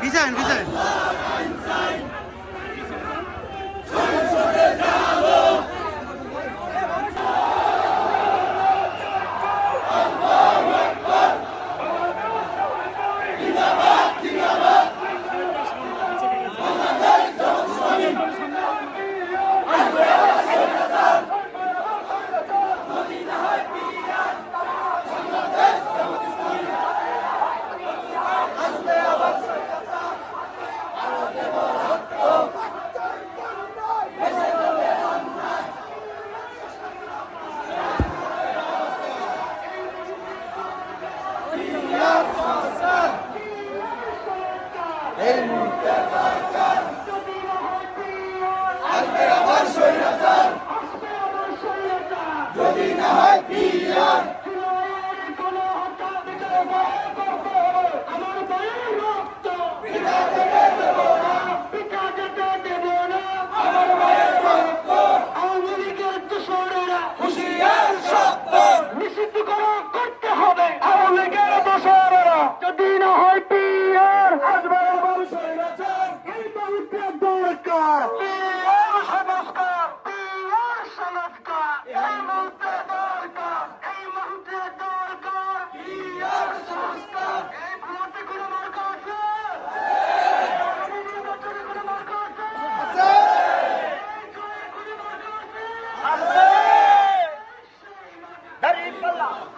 Resign, resign. Resign, resign. মুক্ত সরকার আবার সৈন্য সংস্কার সংস্কার Dari Allah.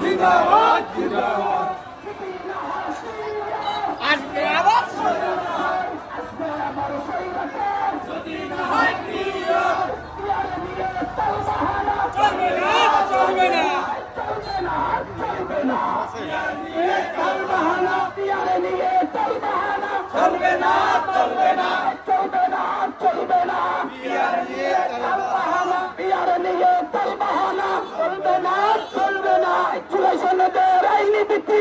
জিন্দাবাদ জিন্দাবাদ। আজকে আবার? Thank you.